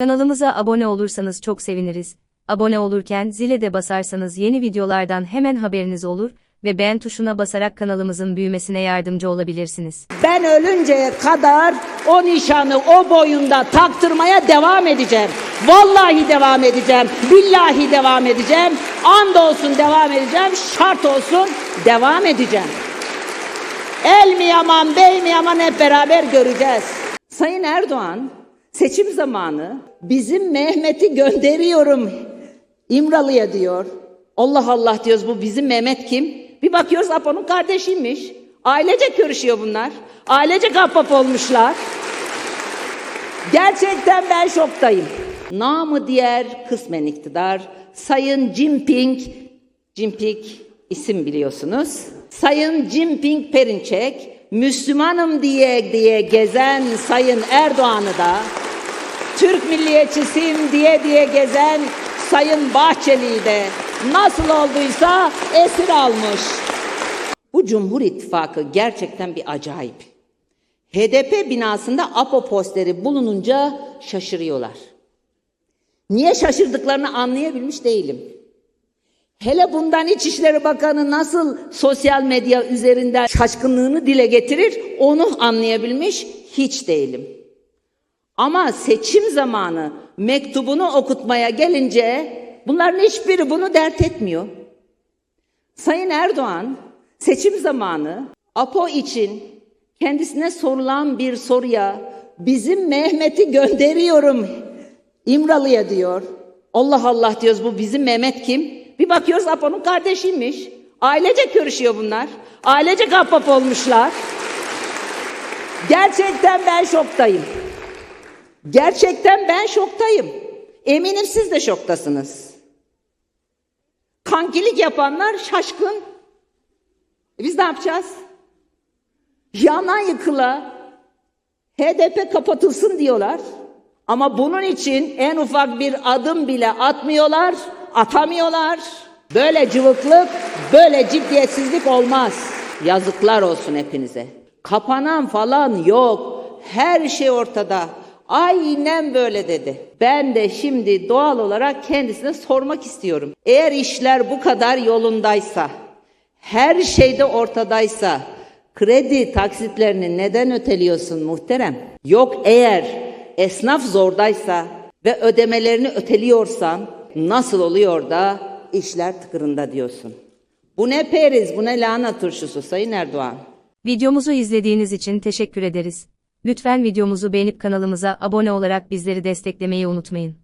Kanalımıza abone olursanız çok seviniriz. Abone olurken zile de basarsanız yeni videolardan hemen haberiniz olur ve beğen tuşuna basarak kanalımızın büyümesine yardımcı olabilirsiniz. Ben ölünceye kadar o nişanı o boyunda taktırmaya devam edeceğim. Vallahi devam edeceğim. Billahi devam edeceğim. And olsun devam edeceğim. Şart olsun devam edeceğim. El mi yaman, bey mi yaman hep beraber göreceğiz. Sayın Erdoğan seçim zamanı bizim Mehmet'i gönderiyorum İmralı'ya diyor. Allah Allah diyoruz bu bizim Mehmet kim? Bir bakıyoruz Apo'nun kardeşiymiş. Ailecek görüşüyor bunlar. Ailecek ahbap olmuşlar. Gerçekten ben şoktayım. Namı diğer kısmen iktidar Sayın Jinping, Jinping isim biliyorsunuz. Sayın Jinping Perinçek, Müslümanım diye diye gezen Sayın Erdoğan'ı da Türk milliyetçisiyim diye diye gezen Sayın Bahçeli'yi de nasıl olduysa esir almış. Bu Cumhur İttifakı gerçekten bir acayip. HDP binasında APO posteri bulununca şaşırıyorlar. Niye şaşırdıklarını anlayabilmiş değilim. Hele bundan İçişleri Bakanı nasıl sosyal medya üzerinden şaşkınlığını dile getirir onu anlayabilmiş hiç değilim. Ama seçim zamanı mektubunu okutmaya gelince bunların hiçbiri bunu dert etmiyor. Sayın Erdoğan seçim zamanı APO için kendisine sorulan bir soruya bizim Mehmet'i gönderiyorum İmralı'ya diyor. Allah Allah diyoruz bu bizim Mehmet kim? Bir bakıyoruz Apo'nun kardeşiymiş. Ailecek görüşüyor bunlar. Ailecek ahbap olmuşlar. Gerçekten ben şoktayım. Gerçekten ben şoktayım. Eminim siz de şoktasınız. Kankilik yapanlar şaşkın. E biz ne yapacağız? Yana yıkıla HDP kapatılsın diyorlar. Ama bunun için en ufak bir adım bile atmıyorlar, atamıyorlar. Böyle cıvıklık, böyle ciddiyetsizlik olmaz. Yazıklar olsun hepinize. Kapanan falan yok. Her şey ortada. Aynen böyle dedi. Ben de şimdi doğal olarak kendisine sormak istiyorum. Eğer işler bu kadar yolundaysa, her şeyde ortadaysa, kredi taksitlerini neden öteliyorsun muhterem? Yok eğer esnaf zordaysa ve ödemelerini öteliyorsan nasıl oluyor da işler tıkırında diyorsun? Bu ne periz, bu ne lahana turşusu Sayın Erdoğan? Videomuzu izlediğiniz için teşekkür ederiz. Lütfen videomuzu beğenip kanalımıza abone olarak bizleri desteklemeyi unutmayın.